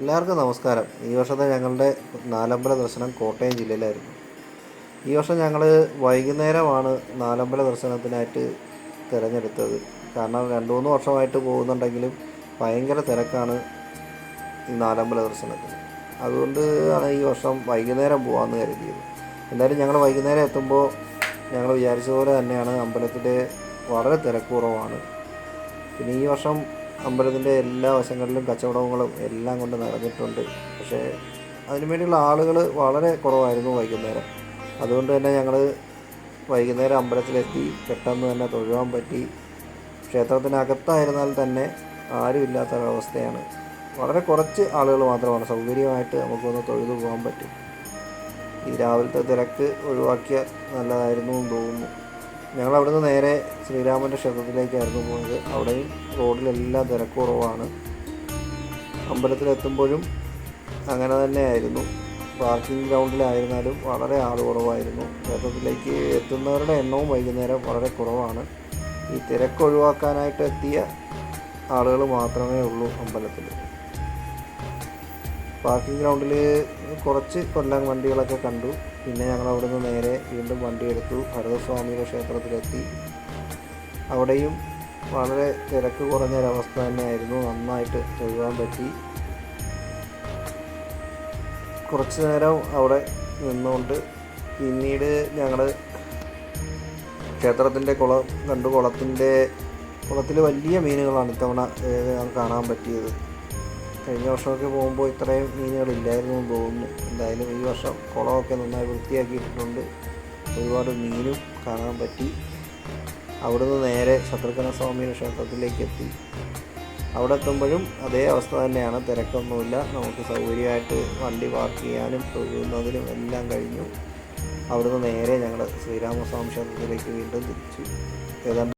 എല്ലാവർക്കും നമസ്കാരം. ഈ വർഷത്തെ ഞങ്ങളുടെ നാലമ്പല ദർശനം കോട്ടയം ജില്ലയിലായിരുന്നു. ഈ വർഷം ഞങ്ങൾ വൈകുന്നേരമാണ് നാലമ്പല ദർശനത്തിനായിട്ട് തിരഞ്ഞെടുത്തത്. കാരണം രണ്ട് മൂന്ന് വർഷമായിട്ട് പോകുന്നുണ്ടെങ്കിലും ഭയങ്കര തിരക്കാണ് ഈ നാലമ്പല ദർശനത്തിന്. അതുകൊണ്ട് ആണ് ഈ വർഷം വൈകുന്നേരം പോകാമെന്ന് കരുതിയത്. എന്തായാലും ഞങ്ങൾ വൈകുന്നേരം എത്തുമ്പോൾ ഞങ്ങൾ വിചാരിച്ചതുപോലെ തന്നെയാണ് അമ്പലത്തിന്റെ വളരെ തിരക്കുറവാണ്. പിന്നെ ഈ വർഷം അമ്പലത്തിന്റെ എല്ലാ വശങ്ങളിലും കച്ചവടങ്ങളും എല്ലാം കൊണ്ട് നിറഞ്ഞിട്ടുണ്ട് പക്ഷേ അതിനുവേണ്ടിയുള്ള ആളുകൾ വളരെ കുറവായിരുന്നു വൈകുന്നേരം. അതുകൊണ്ട് തന്നെ ഞങ്ങൾ വൈകുന്നേരം അമ്പലത്തിലെത്തി പെട്ടെന്ന് തന്നെ തൊഴുവാൻ പറ്റി. ക്ഷേത്രത്തിനകത്തായിരുന്നാൽ തന്നെ ആരുമില്ലാത്ത ഒരവസ്ഥയാണ് വളരെ കുറച്ച് ആളുകൾ മാത്രമാണ് സൗകര്യമായിട്ട് നമുക്കൊന്ന് തൊഴുതു പോകാൻ പറ്റും. ഈ രാവിലത്തെ തിരക്ക് ഒഴിവാക്കിയ നല്ലതായിരുന്നു എന്ന് തോന്നുന്നു. ഞങ്ങൾ അവിടുന്ന് നേരെ ശ്രീരാമന്റെ ക്ഷേത്രത്തിലേക്കായിരുന്നു പോയത്. അവിടെയും റോഡിലെല്ലാം തിരക്കുറവാണ്. അമ്പലത്തിലെത്തുമ്പോഴും അങ്ങനെ തന്നെയായിരുന്നു. പാർക്കിംഗ് ഗ്രൗണ്ടിലായിരുന്നാലും വളരെ ആൾ കുറവായിരുന്നു. ക്ഷേത്രത്തിലേക്ക് എത്തുന്നവരുടെ എണ്ണവും വൈകുന്നേരം വളരെ കുറവാണ്. ഈ തിരക്ക് ഒഴിവാക്കാനായിട്ട് എത്തിയ ആളുകൾ മാത്രമേ ഉള്ളൂ അമ്പലത്തിൽ പാർക്കിംഗ് ഗ്രൗണ്ടിൽ കുറച്ച് കൊല്ലം വണ്ടികളൊക്കെ കണ്ടു. പിന്നെ ഞങ്ങൾ അവിടുന്ന് നേരെ വീണ്ടും വണ്ടി എടുത്തു ഭരതസ്വാമിയുടെ ക്ഷേത്രത്തിലെത്തി. അവിടെയും വളരെ തിരക്ക് കുറഞ്ഞൊരവസ്ഥ തന്നെയായിരുന്നു. നന്നായിട്ട് തൊഴുവാൻ പറ്റി. കുറച്ച് നേരം അവിടെ നിന്നുകൊണ്ട് പിന്നീട് ഞങ്ങൾ ക്ഷേത്രത്തിന്റെ കുളം കണ്ടു കുളത്തിന്റെ കുളത്തിൽ വലിയ മീനുകളാണ് ഇത്തവണ കാണാൻ പറ്റിയത്. കഴിഞ്ഞ വർഷമൊക്കെ പോകുമ്പോൾ ഇത്രയും മീനുകളില്ലായിരുന്നു തോന്നുന്നു. എന്തായാലും ഈ വർഷം കുളമൊക്കെ നന്നായി വൃത്തിയാക്കിയിട്ടുണ്ട് ഒരുപാട് മീനും കാണാൻ പറ്റി. അവിടുന്ന് നേരെ ശത്രുഘ്ന സ്വാമിയുടെ ക്ഷേത്രത്തിലേക്ക് എത്തി. അവിടെ എത്തുമ്പോഴും അതേ അവസ്ഥ തന്നെയാണ്. തിരക്കൊന്നുമില്ല. നമുക്ക് സൗകര്യമായിട്ട് വണ്ടി പാർക്ക് ചെയ്യാനും തൊഴുന്നതിനും എല്ലാം കഴിഞ്ഞു. അവിടുന്ന് നേരെ ഞങ്ങൾ ശ്രീരാമസ്വാമി ക്ഷേത്രത്തിലേക്ക് വീണ്ടും തിരിച്ചു. ഏതാണ്ട്